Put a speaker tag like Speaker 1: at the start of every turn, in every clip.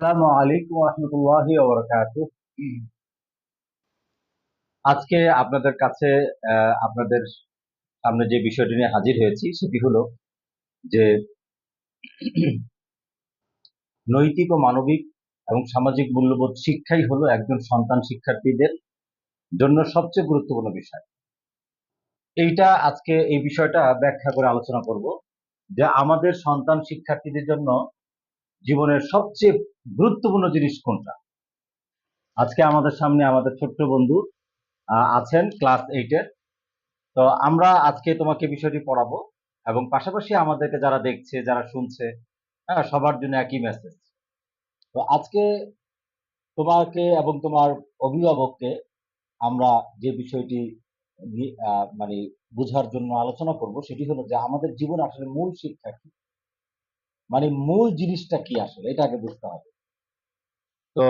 Speaker 1: আসসালামু আলাইকুম রহমতুল্লাহি আজকে আপনাদের কাছে আপনাদের সামনে যে বিষয়টি নিয়ে হাজির হয়েছি, সেটি হলো যে নৈতিক ও মানবিক এবং সামাজিক মূল্যবোধ শিক্ষাই হলো একজন সন্তান শিক্ষার্থীদের জন্য সবচেয়ে গুরুত্বপূর্ণ বিষয়। এইটা আজকে এই বিষয়টা ব্যাখ্যা করে আলোচনা করব যে আমাদের সন্তান শিক্ষার্থীদের জন্য জীবনের সবচেয়ে গুরুত্বপূর্ণ জিনিস কোনটা? আজকে আমাদের সামনে আমাদের ছোট্ট বন্ধু আছেন ক্লাস এইটের তো আমরা আজকে তোমাকে বিষয়টি পড়াবো এবং পাশাপাশি আমাদেরকে যারা দেখছে, যারা শুনছে হ্যাঁ সবার জন্য একই মেসেজ তো আজকে তোমাকে এবং তোমার অভিভাবককে আমরা যে বিষয়টি মানে বোঝার জন্য আলোচনা করব, সেটি হলো যে আমাদের জীবন আসলে মূল শিক্ষা কি? মানে মূল জিনিসটা কি আসলে? এটা আগে বুঝতে হবে। তো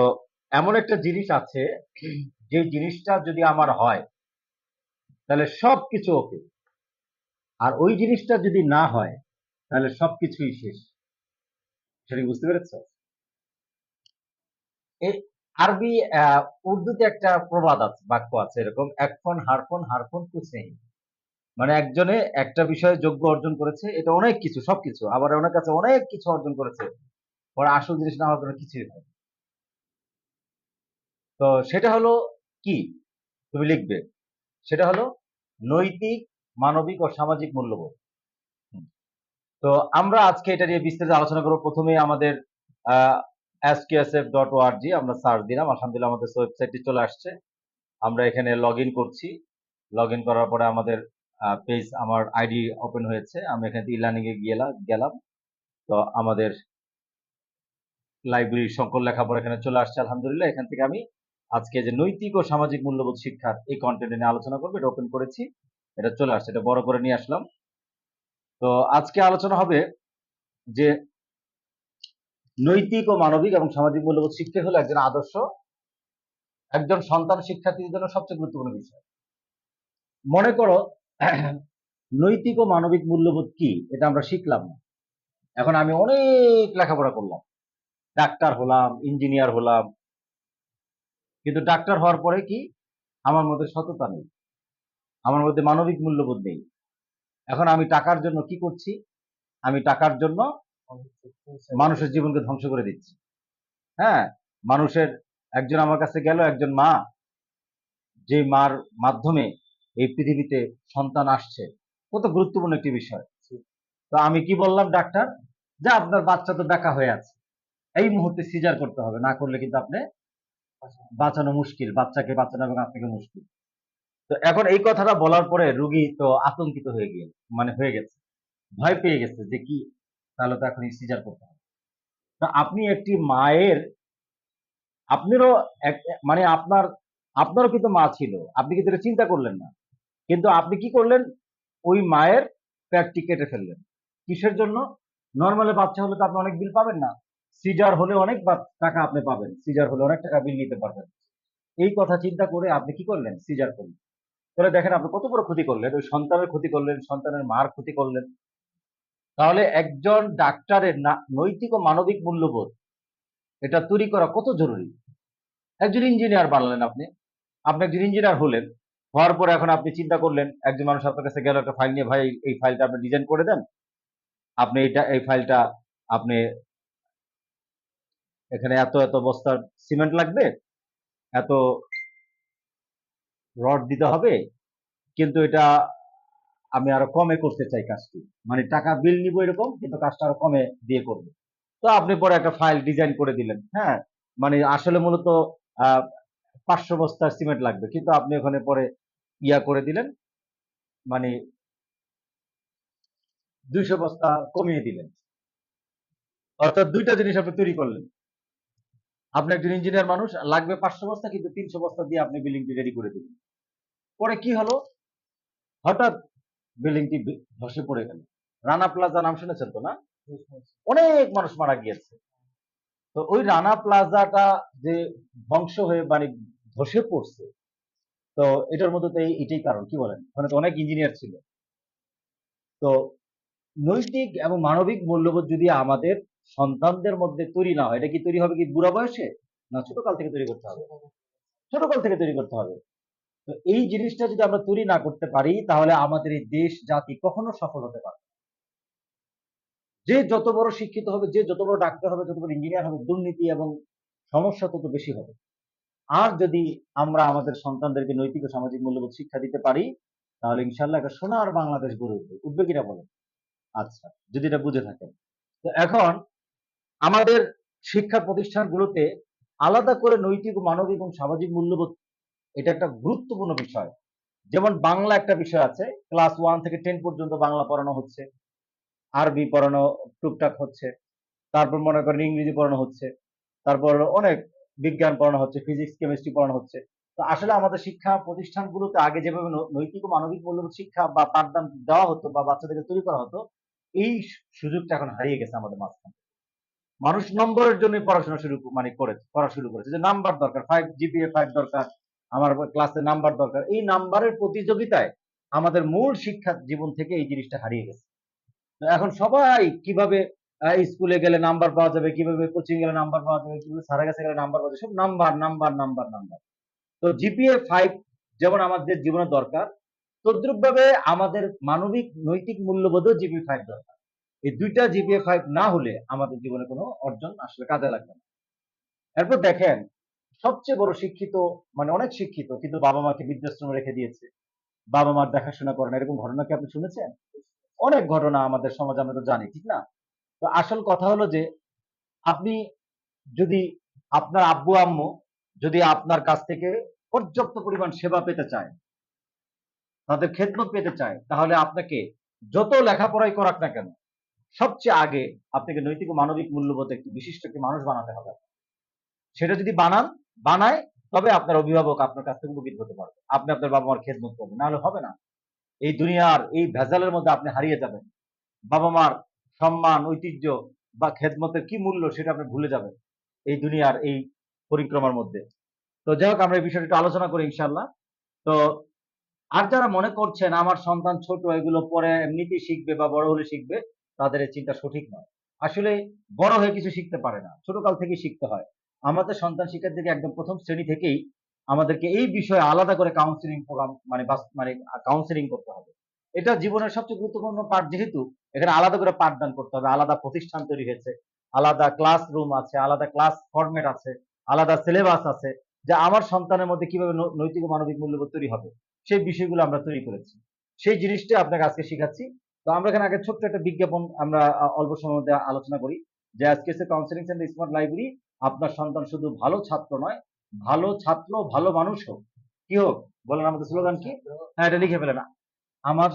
Speaker 1: এমন একটা জিনিস আছে, যে জিনিসটা যদি আমার হয়, তাহলে সবকিছু ওকে। আর ওই জিনিসটা যদি না হয়, তাহলে সবকিছুই শেষ। সেটা বুঝতে পেরেছ? এই আরবি উর্দুতে একটা প্রবাদ আছে, বাক্য আছে এরকম এক ফোন হার ফোন হার ফোন কুছ নেই মানে একজনে একটা বিষয়ে যোগ্য অর্জন করেছে, এটা অনেক কিছু, সবকিছু। আবার অনেক কাছে অনেক কিছু অর্জন করেছে। পরে আসল জিনিস না হওয়ার কোনো কিছুই হয় তো সেটা হলো কি? তুমি লিখবে। সেটা হলো নৈতিক, মানবিক ও সামাজিক মূল্যবোধ। তো আমরা আজকে এটা নিয়ে বিস্তারিত আলোচনা করব। প্রথমে আমাদের ডট ওআরজি আমরা সার্চ দিলাম। আলহামদুলিল্লাহ আমাদের ওয়েবসাইটটি চলে আসছে। আমরা এখানে লগ করছি। লগ করার পরে আমাদের পেজ আমার আইডি ওপেন হয়েছে। আমি এখানে ই লার্নিং এ গেলাম গেলাম। তো আমাদের লাইব্রেরির সকল লেখাপড়া এখানে চলে আসছে। আলহামদুলিল্লাহ, এখান থেকে আমি আজকে যে নৈতিক ও সামাজিক মূল্যবোধ শিক্ষার এই কন্টেন্ট নিয়ে আলোচনা করব, এটা ওপেন করেছি। এটা চলে আসছে, এটা বড় করে নিয়ে আসলাম। তো আজকে আলোচনা হবে যে নৈতিক ও মানবিক এবং সামাজিক মূল্যবোধ শিক্ষা হলো একজন আদর্শ, একজন সন্তান শিক্ষার্থীদের জন্য সবচেয়ে গুরুত্বপূর্ণ বিষয়। মনে করো নৈতিক ও মানবিক মূল্যবোধ কি? এটা আমরা শিখলাম না। এখন আমি অনেক লেখাপড়া করলাম। ডাক্তার হলাম, ইঞ্জিনিয়ার হলাম। কিন্তু ডাক্তার হওয়ার পরে কি? আমার মধ্যে সততা নেই। আমার মধ্যে মানবিক মূল্যবোধ নেই। এখন আমি টাকার জন্য কি করছি? আমি টাকার জন্য মানুষের জীবনকে ধ্বংস করে দিচ্ছি। হ্যাঁ মানুষের, একজন আমার কাছে গেল, একজন মা। যে মার মাধ্যমে এই পৃথিবীতে সন্তান আসছে। কত গুরুত্বপূর্ণ একটি বিষয়। তো আমি কি বললাম, ডাক্তার? যে আপনার বাচ্চা তো বেকা হয়ে আছে। এই মুহূর্তে সিজার করতে হবে, না করলে কিন্তু আপনি বাঁচানো মুশকিল, বাচ্চাকে বাঁচানো এবং আপনাকে মুশকিল। তো এখন এই কথাটা বলার পরে রুগী তো আতঙ্কিত হয়ে গিয়ে মানে হয়ে গেছে। ভয় পেয়ে গেছে যে কি, তাহলে তো এখন সিজার করতে হবে। তো আপনি একটি মায়ের, আপনারও মানে আপনার, আপনারও কিন্তু মা ছিল। আপনি কিন্তু চিন্তা করলেন না। কিন্তু আপনি কি করলেন? ওই মায়ের পেটটি কেটে ফেললেন। কিসের জন্য? নর্মালি বাচ্চা হলে তো আপনি অনেক বিল পাবেন না। সিজার হলে অনেক টাকা আপনি পাবেন। সিজার হলে অনেক টাকা বিল নিতে পারবেন। এই কথা চিন্তা করে আপনি কি করলেন? সিজার করলেন। তাহলে দেখেন আপনি কত বড় ক্ষতি করলেন। ওই সন্তানের ক্ষতি করলেন, সন্তানের মার ক্ষতি করলেন। তাহলে একজন ডাক্তারের নৈতিক ও মানবিক মূল্যবোধ, এটা তৈরি করা কত জরুরি? একজন ইঞ্জিনিয়ার বানালেন আপনি। আপনি একজন ইঞ্জিনিয়ার হলেন। হওয়ার পরে এখন আপনি চিন্তা করলেন, একজন মানুষ আপনার কাছে গেল, একটা ফাইল নিয়ে, ভাই, এই- ফাইলটা আপনি ডিজাইন করে দেন। আপনি এটা, এই ফাইলটা আপনি, এখানে এত এত বস্তার সিমেন্ট লাগবে, এত রড দিতে হবে, কিন্তু এটা আমি আরও কমে করতে চাই কাজটি। মানে টাকা বিল নিব এরকম, কিন্তু কাজটা আরও কমে দিয়ে করব। তো আপনি পরে একটা ফাইল ডিজাইন করে দিলেন হ্যাঁ? মানে আসলে মূলত পাঁচশো বস্তার সিমেন্ট লাগবে। কিন্তু আপনি ওখানে পরে ইয়া করে দিলেন মানে দুইশো বস্তা কমিয়ে দিলেন। অর্থাৎ দুইটা জিনিস আপনি তৈরি করলেন। আপনি একজন ইঞ্জিনিয়ার মানুষ, লাগবে পাঁচশো বস্তা, কিন্তু তিনশো বস্তা দিয়ে আপনি বিল্ডিংটি রেডি করে দিলেন। পরে কি হলো? হঠাৎ বিল্ডিংটি ধসে পড়ে গেল। রানা প্লাজা নাম শুনেছেন তো না? অনেক মানুষ মারা গিয়েছে। তো ওই রানা প্লাজাটা যে ধ্বংস হয়ে মানে ধসে পড়ছে। তো এটার মধ্যে তো এটাই কারণ। কি বলেন? ওখানে তো অনেক ইঞ্জিনিয়ার ছিল। তো নৈতিক এবং মানবিক মূল্যবোধ যদি আমাদের সন্তানদের মধ্যে তৈরি না হয়, এটা কি তৈরি হবে কি বুড়া বয়সে? না, ছোটকাল থেকে তৈরি করতে হবে। ছোটকাল থেকে তৈরি করতে হবে। তো এই জিনিসটা যদি আমরা তৈরি না করতে পারি, তাহলে আমাদের এই দেশ, জাতি কখনো সফল হতে পারবে না। যে যত বড় শিক্ষিত হবে, যে যত বড় ডাক্তার হবে, যত বড় ইঞ্জিনিয়ার হবে, দুর্নীতি এবং সমস্যা তত বেশি হবে। আর যদি আমরা আমাদের সন্তানদেরকে নৈতিক ও সামাজিক মূল্যবোধ শিক্ষা দিতে পারি, তাহলে ইনশাল্লাহ একটা সোনার বাংলাদেশ গড়ে উঠবে। কিনা বলেন? আচ্ছা যদি এটা বুঝে থাকেন। তো এখন আমাদের শিক্ষা প্রতিষ্ঠানগুলোতে আলাদা করে নৈতিক মানবিক এবং সামাজিক মূল্যবোধ, এটা একটা গুরুত্বপূর্ণ বিষয়। যেমন বাংলা একটা বিষয় আছে, ক্লাস ওয়ান থেকে টেন পর্যন্ত বাংলা পড়ানো হচ্ছে, আরবি পড়ানো টুকটাক হচ্ছে, তারপর মনে করেন ইংরেজি পড়ানো হচ্ছে, তারপর অনেক বিজ্ঞান পড়ানো হচ্ছে ফিজিক্স কেমিস্ট্রি পড়ানো হচ্ছে। তো আসলে আমাদের শিক্ষা প্রতিষ্ঠানগুলোতে আগে যেভাবে নৈতিক ও মানবিক মূল্যবোধ শিক্ষা বা পাঠদান দেওয়া হতো বা বাচ্চাদেরকে তৈরি করা হতো, এই সুযোগটা এখন হারিয়ে গেছে আমাদের মাঝখানে। মানুষ নম্বরের জন্য পড়াশোনা শুরু মানে করে করা শুরু করেছে। যে নাম্বার দরকার ফাইভ জিপিএ ফাইভ দরকার, আমার ক্লাসে নাম্বার দরকার। এই নাম্বারের প্রতিযোগিতায় আমাদের মূল শিক্ষা জীবন থেকে এই জিনিসটা হারিয়ে গেছে। এখন সবাই কীভাবে স্কুলে গেলে নাম্বার পাওয়া যাবে কীভাবে কোচিং গেলে নাম্বার পাওয়া যাবে কীভাবে সারা কাছে গেলে নাম্বার পাওয়া যাবে সব নাম্বার নাম্বার নাম্বার নাম্বার তো জিপিএ ফাইভ যেমন আমাদের জীবনে দরকার তদ্রুপ ভাবে আমাদের মানবিক নৈতিক মূল্যবোধও জিপিএ ফাইভ দরকার। এই দুইটা জিপিএ ফাইভ না হলে আমাদের জীবনে কোনো অর্জন আসলে কাজে লাগবে না। এরপর দেখেন সবচেয়ে বড় শিক্ষিত মানে অনেক শিক্ষিত কিন্তু বাবা মাকে বৃদ্ধাশ্রমে রেখে দিয়েছে। বাবা মার দেখাশোনা করেন এরকম ঘটনা কি আপনি শুনেছেন? অনেক ঘটনা আমাদের সমাজে আমরা তো জানি ঠিক না? তো আসল কথা হলো যে, আপনি যদি আপনার আব্বু, আম্মু যদি আপনার কাছ থেকে পর্যাপ্ত পরিমাণ সেবা পেতে চায়, তাদের খেদমত পেতে চায়, তাহলে আপনাকে যত লেখাপড়াই করাক না কেন, সবচেয়ে আগে আপনাকে নৈতিক ও মানবিক মূল্যবোধ একটি বিশিষ্ট একটি মানুষ বানাতে হবে। সেটা যদি বানান, বানায়, তবে আপনার অভিভাবক আপনার কাছ থেকে উপকৃত হতে পারবে। আপনি আপনার বাবা মার খেদমত করবেন, নাহলে হবে না। এই দুনিয়ার এই ভেজালের মধ্যে আপনি হারিয়ে যাবেন। বাবা মার সম্মান, ঐতিহ্য বা খেদমতের কি মূল্য সেটা আপনি ভুলে যাবেন এই দুনিয়ার এই পরিক্রমার মধ্যে। তো যাই হোক, আমরা এই বিষয়টা একটু আলোচনা করি ইনশাল্লাহ তো আর যারা মনে করছেন আমার সন্তান ছোট, এগুলো পরে এমনিতেই শিখবে বা বড় হলে শিখবে, তাদের এই চিন্তা সঠিক নয়। আসলে বড় হয়ে কিছু শিখতে পারে না, ছোটকাল থেকেই শিখতে হয়। আমাদের সন্তান শিক্ষার দিকে একদম প্রথম শ্রেণি থেকেই আমাদেরকে এই বিষয়ে আলাদা করে কাউন্সিলিং প্রোগ্রাম মানে মানে কাউন্সিলিং করতে হবে। এটা জীবনের সবচেয়ে গুরুত্বপূর্ণ পাঠ যেহেতু এখানে আলাদা করে পাঠদান করতে হবে আলাদা প্রতিষ্ঠান তৈরি হয়েছে আলাদা ক্লাসরুম আছে আলাদা ক্লাস ফরম্যাট আছে আলাদা সিলেবাস আছে যে আমার সন্তানের মধ্যে কীভাবে নৈতিক মানবিক মূল্যবোধ তৈরি হবে সেই বিষয়গুলো আমরা তৈরি করেছি। সেই জিনিসটা আপনাকে আজকে শেখাচ্ছি। তো আমরা এখানে আগে ছোট্ট একটা বিজ্ঞাপন আমরা অল্প সময়ের মধ্যে আলোচনা করি যে আজকে এসে কাউন্সিলিং সেন্টার স্মার্ট লাইব্রেরি আপনার সন্তান শুধু ভালো ছাত্র নয় ভালো ছাত্র ভালো মানুষ হোক। কি হোক? বলেন আমাদের স্লোগান কি? হ্যাঁ এটা লিখে ফেলেন। আমার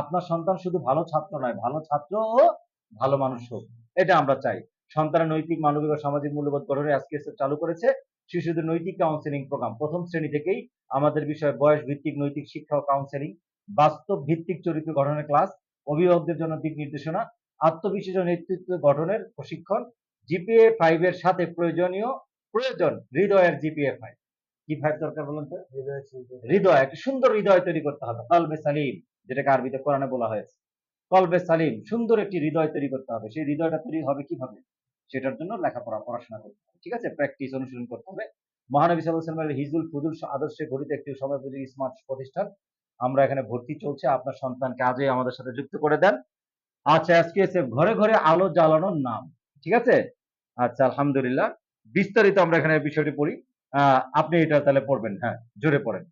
Speaker 1: আপনার সন্তান শুধু ভালো ছাত্র নয়, ভালো ছাত্র ও ভালো মানুষ হোক। এটা আমরা চাই। সন্তানের নৈতিক, মানবিক ও সামাজিক মূল্যবোধ গঠনে আজকে এসে চালু করেছে শিশুদের নৈতিক কাউন্সিলিং প্রোগ্রাম প্রথম শ্রেণি থেকেই আমাদের বিষয় বয়স ভিত্তিক নৈতিক শিক্ষা ও কাউন্সিলিং বাস্তব ভিত্তিক চরিত্র গঠনের ক্লাস অভিভাবকদের জন্য দিক নির্দেশনা আত্মবিশ্বাস ও নেতৃত্ব গঠনের প্রশিক্ষণ জিপিএ ফাইভ এর সাথে প্রয়োজনীয় প্রয়োজন, হৃদয়ের জিপিএ ফাইভ কি ফাইভ দরকার বলুন তো? হৃদয় একটা সুন্দর হৃদয় তৈরি করতে হবে। কলবে সালিম যেটাকে আরবিতে কোরআনে বলা হয়েছে। কলবে সালিম সুন্দর একটি হৃদয় তৈরি করতে হবে। সেই হৃদয়টা তৈরি হবে কীভাবে? সেটার জন্য লেখাপড়া পড়াশোনা করতে হবে। ঠিক আছে? প্র্যাকটিস অনুশীলন করতে হবে। মহানবী সাল্লামের হিজুল ফুজুল আদর্শে গঠিত একটি সময় উপযোগী স্মার্ট প্রতিষ্ঠান। আমরা এখানে ভর্তি চলছে। আপনার সন্তানকে আজই আমাদের সাথে যুক্ত করে দেন। আচ্ছা আজকে এসে ঘরে ঘরে আলো জ্বালানোর নাম। ঠিক আছে? আচ্ছা আলহামদুলিল্লাহ। বিস্তারিত আমরা এখানে বিষয়টি পড়ি। আপনি এটা তাহলে পড়বেন হ্যাঁ জোরে পড়েন।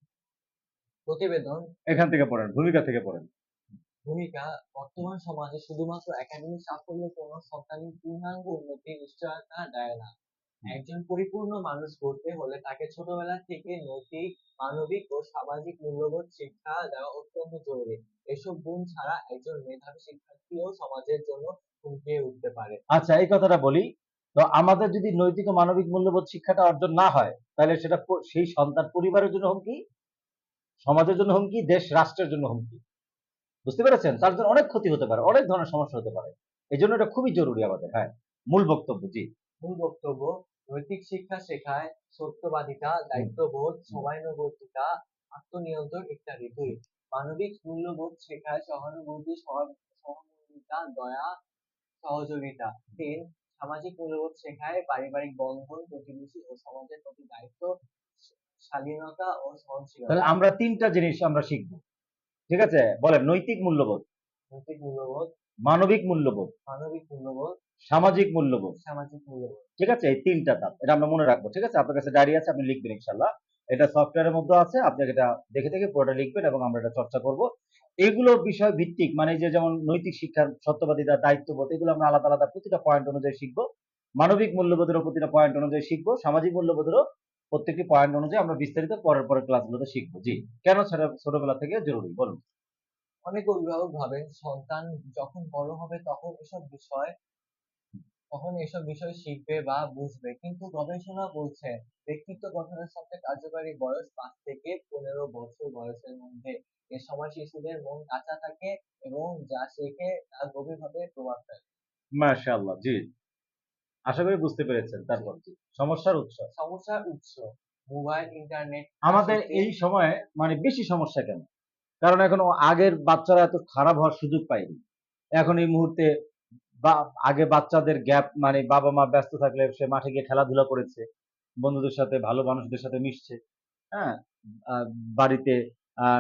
Speaker 2: প্রতিবেদন।
Speaker 1: এখান থেকে পড়েন ভূমিকা থেকে পড়েন।
Speaker 2: ভূমিকা বর্তমান সমাজে শুধুমাত্র একাডেমিক সাফল্য কোনো সন্তানের পূর্ণাঙ্গ উন্নতি নিশ্চয়তা দেয় না। একজন পরিপূর্ণ মানুষ গড়তে হলে তাকে ছোটবেলা থেকে নৈতিক মানবিক ও সামাজিক মূল্যবোধ শিক্ষা দেওয়া অত্যন্ত জরুরি। এসব গুণ ছাড়া একজন মেধাবী শিক্ষার্থীও সমাজের জন্য হুমকি উঠতে পারে।
Speaker 1: আচ্ছা এই কথাটা বলি তো আমাদের যদি নৈতিক ও মানবিক মূল্যবোধ শিক্ষাটা অর্জন না হয় তাহলে সেটা সেই সন্তান পরিবারের জন্য হুমকি সমাজের জন্য হুমকি দেশ রাষ্ট্রের জন্য হুমকি। বুঝতে পেরেছেন? তার জন্য অনেক ক্ষতি হতে পারে অনেক ধরনের সমস্যা হতে পারে। এই জন্য এটা খুবই জরুরি আমাদের হ্যাঁ। মূল বক্তব্য জি।
Speaker 2: মূল বক্তব্য নৈতিক শিক্ষা শেখায় সত্যবাদিতা দায়িত্ববোধ সময়ানুবর্তিতা আত্মনিয়ন্ত্রণ ইত্যাদি। দুই মানবিক মূল্যবোধ শেখায় সহানুভূতি সহা- সহমর্মিতা দয়া সহযোগিতা। তিন সামাজিক মূল্যবোধ শেখায় পারিবারিক বন্ধন প্রতিবেশী ও সমাজের প্রতি দায়িত্ব স্বাধীনতা ও সহনশীলতা।
Speaker 1: তাহলে আমরা তিনটা জিনিস আমরা শিখব। ঠিক আছে? বলেন নৈতিক মূল্যবোধ।
Speaker 2: নৈতিক মূল্যবোধ।
Speaker 1: মানবিক মূল্যবোধ।
Speaker 2: মানবিক মূল্যবোধ।
Speaker 1: সামাজিক মূল্যবোধ।
Speaker 2: সামাজিক মূল্যবোধ।
Speaker 1: ঠিক আছে? এই তিনটা ধাপ। এটা আমরা মনে রাখব ঠিক আছে? আপনার কাছে ডায়েরি আছে আপনি লিখবেন ইনশাল্লাহ এটা সফটওয়্যারের মধ্যে আছে আপনি এটা দেখে দেখে পুরোটা লিখবেন এবং আমরা এটা চর্চা করব। এগুলো বিষয় ভিত্তিক মানে যে যেমন নৈতিক শিক্ষার সত্যবাদিতা দায়িত্ববোধ, এগুলো আমরা আলাদা আলাদা প্রতিটা পয়েন্ট অনুযায়ী শিখব। মানবিক মূল্যবোধেরও প্রতিটা পয়েন্ট অনুযায়ী শিখব, সামাজিক মূল্যবোধেরও প্রত্যেকটি পয়েন্ট অনুযায়ী আমরা বিস্তারিত পরের পরের ক্লাসগুলোতে শিখব। জি, কেন ছোটবেলা থেকে জরুরি? বলুন।
Speaker 2: অনেক অভিভাবক ভাবেন, সন্তান যখন বড় হবে তখন এসব বিষয়, তখন এসব বিষয় শিখবে বা বুঝবে। কিন্তু গবেষণা বলছে, ব্যক্তিত্ব গঠনের সবচেয়ে কার্যকারী বয়স পাঁচ থেকে পনেরো বছর বয়সের মধ্যে। এ সময় শিশুদের মন কাঁচা থাকে এবং যা শেখে তা গভীরভাবে প্রভাব ফেলে
Speaker 1: মাশাআল্লাহ জি। আশা করি বুঝতে পেরেছেন। তারপর সমস্যার উৎস।
Speaker 2: সমস্যার উৎস মোবাইল ইন্টারনেট
Speaker 1: আমাদের এই সময়ে মানে বেশি সমস্যা কেন? কারণ এখন আগের বাচ্চারা এত খারাপ হওয়ার সুযোগ পায়নি। এখন এই মুহূর্তে বা আগে বাচ্চাদের গ্যাপ মানে বাবা মা ব্যস্ত থাকলে সে মাঠে গিয়ে খেলাধুলা করেছে। বন্ধুদের সাথে ভালো মানুষদের সাথে মিশছে। হ্যাঁ? বাড়িতে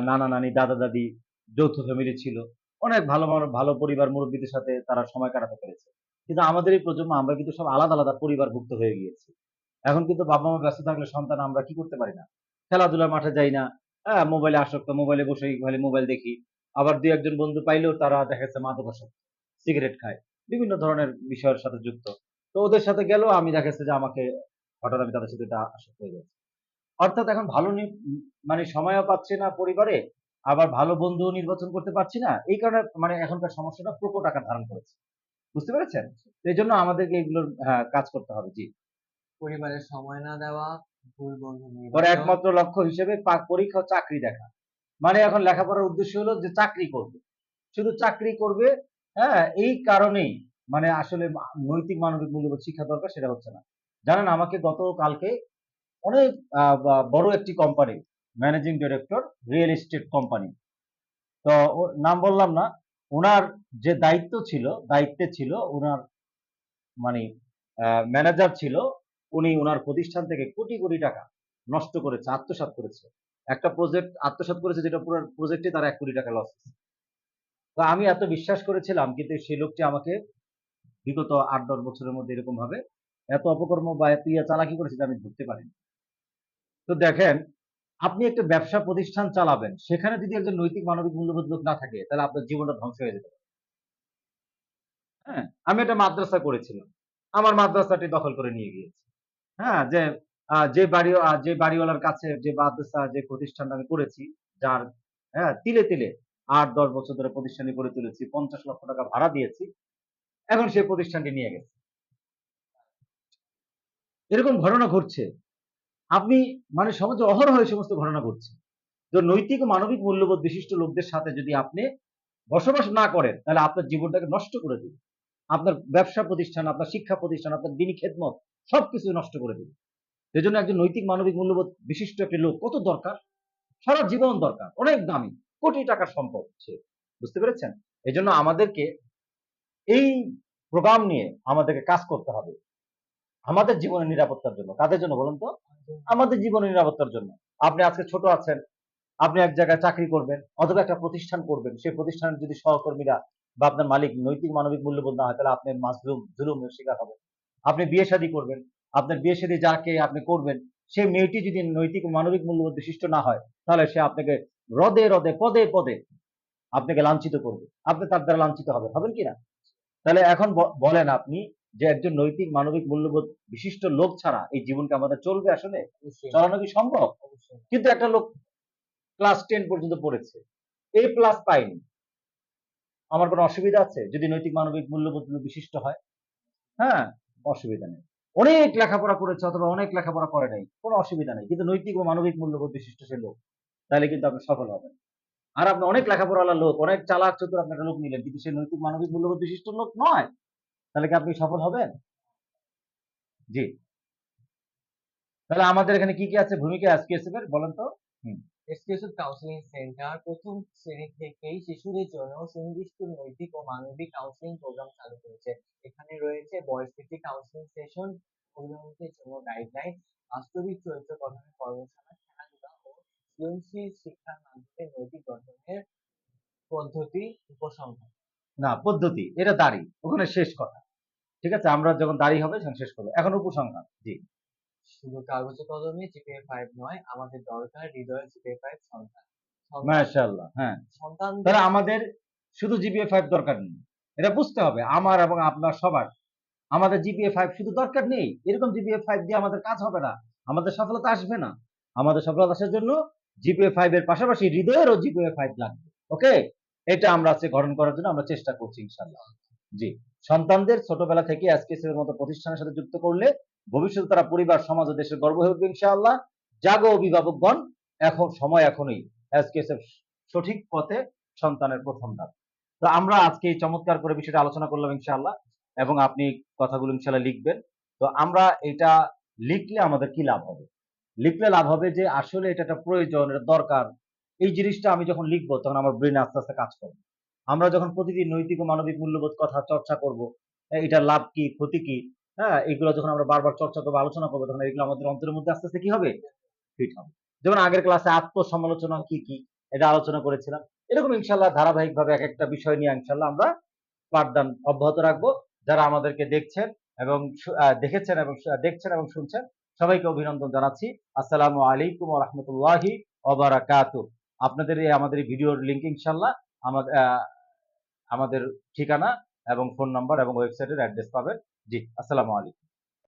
Speaker 1: নানা নানি, দাদা দাদি, যৌথ ফ্যামিলি ছিল। অনেক ভালো ভালো পরিবার মুরব্বীদের সাথে তারা সময় কাটাতে পেরেছে। কিন্তু আমাদের এই প্রজন্ম, আমরা কিন্তু সব আলাদা আলাদা পরিবারভুক্ত হয়ে গিয়েছি। এখন কিন্তু বাবা মা ব্যস্ত থাকলে সন্তান আমরা কি করতে পারি না? খেলাধুলার মাঠে যাই না। হ্যাঁ মোবাইলে আসক্ত মোবাইলে বসে খালি মোবাইল দেখি। আবার দুই একজন বন্ধু পাইলেও তারা দেখা যাচ্ছে মাদকাসক্ত সিগারেট খায়। বিভিন্ন ধরনের বিষয়ের সাথে যুক্ত। তো ওদের সাথে গেলেও আমি দেখা যাচ্ছে যে আমাকে হঠাৎ আমি তাদের সাথে আসক্ত হয়ে যাচ্ছে অর্থাৎ এখন ভালো মানে সময়ও পাচ্ছি না পরিবারে আবার ভালো বন্ধু নির্বাচন করতে পারছি না এই কারণে মানে এখনকার সমস্যাটা প্রকট আকার ধারণ করেছে। বুঝতে পেরেছেন? এই জন্য আমাদেরকে এগুলোর হ্যাঁ, কাজ করতে হবে জি।
Speaker 2: পরিবারের সময় না দেওয়া ভুল বন্ধু নির্বাচন।
Speaker 1: একমাত্র লক্ষ্য হিসেবে পরীক্ষা চাকরি দেখা। মানে এখন লেখাপড়ার উদ্দেশ্য হলো যে চাকরি করবে। শুধু চাকরি করবে হ্যাঁ এই কারণেই মানে আসলে নৈতিক মানবিক মূল্যবোধ শিক্ষা দরকার সেটা হচ্ছে না। জানেন আমাকে গতকালকে অনেক বড় একটি company managing director real estate company তো নাম বললাম না ওনার যে দায়িত্ব ছিল, দায়িত্বে ছিল ওনার মানে ম্যানেজার ছিল, উনি ওনার প্রতিষ্ঠান থেকে কোটি কোটি টাকা নষ্ট করেছে, আত্মসাৎ করেছে। একটা প্রজেক্ট আত্মসাৎ করেছে, যেটা পুরো প্রজেক্টে তার এক কোটি টাকা লস তো আমি এত বিশ্বাস করেছিলাম, কিন্তু সেই লোকটি আমাকে বিগত আট, দশ বছরের মধ্যে এরকম ভাবে এত অপকর্ম বা এত ইয়া চালাকি করেছে, আমি ধরতে পারিনি। তো দেখেন, আপনি একটা ব্যবসা প্রতিষ্ঠান চালাবেন, সেখানে যদি একজন নৈতিক মানবিক মূল্যবোধ লোক না থাকে, তাহলে আপনার জীবনটা ধ্বংস হয়ে যেতে পারে। হ্যাঁ আমি একটা মাদ্রাসা করেছিলাম। আমার মাদ্রাসাটি দখল করে নিয়ে গিয়েছে। হ্যাঁ যে যে বাড়ি যে বাড়িওয়ালার কাছে যে মাদ্রাসা, যে প্রতিষ্ঠানটা আমি করেছি, যার হ্যাঁ তিলে তিলে আট, দশ বছর ধরে প্রতিষ্ঠানটি করে তুলেছি, পঞ্চাশ লক্ষ টাকা ভাড়া দিয়েছি, এখন সেই প্রতিষ্ঠানটি নিয়ে গেছে। এরকম ঘটনা ঘটছে। আপনি মানে সমাজে অহরহ এই সমস্ত ঘটনা ঘটছে। তো নৈতিক ও মানবিক মূল্যবোধ বিশিষ্ট লোকদের সাথে যদি আপনি বসবাস না করেন, তাহলে আপনার জীবনটাকে নষ্ট করে দিবে। আপনার ব্যবসা প্রতিষ্ঠান, আপনার শিক্ষা প্রতিষ্ঠান, আপনার দিনী খেদমত সবকিছু নষ্ট করে দিবে। এই জন্য একজন নৈতিক মানবিক মূল্যবোধ বিশিষ্ট একটি লোক কত দরকার? সারা জীবন দরকার, অনেক দামি, কোটি টাকার সম্পদ সে, বুঝতে পেরেছেন? এই আমাদেরকে এই প্রোগ্রাম নিয়ে আমাদেরকে কাজ করতে হবে। আমাদের জীবনের নিরাপত্তার জন্য। কাদের জন্য বলুন তো? আমাদের জীবনের নিরাপত্তার জন্য। আপনি আজকে ছোট আছেন, আপনি এক জায়গায় চাকরি করবেন অথবা একটা প্রতিষ্ঠান করবেন। সেই প্রতিষ্ঠানের যদি সহকর্মীরা বা আপনার মালিক নৈতিক মানবিক মূল্যবোধ না হয়, তাহলে আপনি মাজলুম জুলুমের শিকার হবেন। আপনি বিয়ে শাদী করবেন, আপনার বিয়ে শাদী যাকে আপনি করবেন, সেই মেয়েটি যদি নৈতিক মানবিক মূল্যবোধ বিশিষ্ট না হয়, তাহলে সে আপনাকে রদে রদে, পদে পদে আপনাকে লাঞ্ছিত করবে। আপনি তার দ্বারা লাঞ্ছিত হবেন। হবেন কিনা তাহলে এখন বলেন আপনি যে একজন নৈতিক মানবিক মূল্যবোধ বিশিষ্ট লোক ছাড়া এই জীবনকে আমাদের চলবে আসলে? চালানো কি সম্ভব? কিন্তু একটা লোক ক্লাস টেন পর্যন্ত পড়েছে এ প্লাস পাইনি আমার কোনো অসুবিধা আছে যদি নৈতিক মানবিক মূল্যবোধ বিশিষ্ট হয়? হ্যাঁ অসুবিধা নেই। অনেক লেখাপড়া করেছে অথবা অনেক লেখাপড়া করে নাই কোনো অসুবিধা নেই। কিন্তু নৈতিক ও মানবিক মূল্যবোধ বিশিষ্ট সে লোক তাহলে কিন্তু আপনি সফল হবেন। আর আপনি অনেক লেখাপড়াওয়ালা লোক অনেক চালাক চতুর আপনি একটা লোক নিলেন কিন্তু সে নৈতিক মানবিক মূল্যবোধ বিশিষ্ট লোক নয়। তাহলে কি আপনি সফল হবেন? জি। তাহলে আমাদের এখানে কি কি আছে? ভূমিকা এসপিএসএফ এর বলেন তো।
Speaker 2: এক্সক্লুসিভ কাউন্সিলিং সেন্টার প্রথম শ্রেণি থেকেই শিশুদের জন্য সুনির্দিষ্ট নৈতিক ও মানবিক কাউন্সিলিং প্রোগ্রাম চালু করেছে। এখানে রয়েছে বয়স ভিত্তিক কাউন্সিলিং সেশন অভিভাবকদের জন্য গাইডলাইন বাস্তবিক চরিত্র গঠনের কর্মশালা খেলাধুলা ও সৃজনশীল শিক্ষার মাধ্যমে নৈতিক গঠনের পদ্ধতি উপসংহার।
Speaker 1: না পদ্ধতি এটা দাড়ি ওখানে শেষ কথা। ঠিক আছে? আমরা যখন দাড়ি হবে শেষ করব। এখন উপসংহার জি।
Speaker 2: শুধু কাগজে কলমে জিপিএ ফাইভ নয়। আমাদের দরকার জিপিএ ফাইভ সন্তান। সন্তান-
Speaker 1: মাশাআল্লাহ হ্যাঁ।
Speaker 2: সন্তানদের
Speaker 1: তাহলে আমাদের শুধু জিপিএ ফাইভ দরকার নেই। এটা বুঝতে হবে আমার এবং আপনার সবার। আমাদের জিপিএ ফাইভ শুধু দরকার নেই। এরকম জিপিএ ফাইভ দিয়ে আমাদের কাজ হবে না। আমাদের সফলতা আসবে না। আমাদের সফলতা আসার জন্য জিপিএ ফাইভ এর পাশাপাশি হৃদয়েরও জিপিএ ফাইভ লাগবে। ওকে? এটা আমরা আজকে গঠন করার জন্য আমরা চেষ্টা করছি ইনশাল্লাহ জি। সন্তানদের ছোটবেলা থেকে এসকেএস এর মতো প্রতিষ্ঠানের সাথে যুক্ত করলে ভবিষ্যতে তারা পরিবার, সমাজ ও দেশের গর্ব হয়ে উঠবে ইনশাআল্লাহ। জাগো অভিভাবকগণ, এখন, সময় এখনই এসকেএস এর সঠিক পথে সন্তানের প্রথম ধাপ। তো আমরা আজকে এই চমৎকার করে বিষয়টা আলোচনা করলাম ইনশাআল্লাহ এবং আপনি কথাগুলো ইনশাআল্লাহ লিখবেন। তো আমরা এটা লিখলে আমাদের কি লাভ হবে? লিখলে লাভ হবে যে আসলে এটা একটা প্রয়োজন, এটা দরকার। এই জিনিসটা আমি যখন লিখব তখন আমার ব্রেন আস্তে আস্তে কাজ করবে। আমরা যখন প্রতিদিন নৈতিক ও মানবিক মূল্যবোধ কথা চর্চা করব এটার লাভ কি, ক্ষতি কি হ্যাঁ এগুলো যখন আমরা বারবার চর্চা করব, আলোচনা করব, তখন এগুলো আমাদের অন্তরের মধ্যে আস্তে আস্তে কি হবে? ফিট হবে। যেমন আগের ক্লাসে আত্মসমালোচনা কি কি, এটা আলোচনা করেছিলাম। এরকম ইনশাল্লাহ ধারাবাহিকভাবে এক একটা বিষয় নিয়ে ইনশাল্লাহ আমরা পাঠদান অব্যাহত রাখব। যারা আমাদেরকে দেখছেন এবং দেখেছেন এবং দেখছেন এবং শুনছেন, সবাইকে অভিনন্দন জানাচ্ছি। আসসালামু আলাইকুম রহমতুল্লাহি ওবারাকাত আপনাদের এই, আমাদের ভিডিওর লিঙ্ক ইনশাল্লাহ আমাদের আমাদের ঠিকানা এবং ফোন নাম্বার এবং ওয়েবসাইটের অ্যাড্রেস পাবেন জি। আসসালামু আলাইকুম।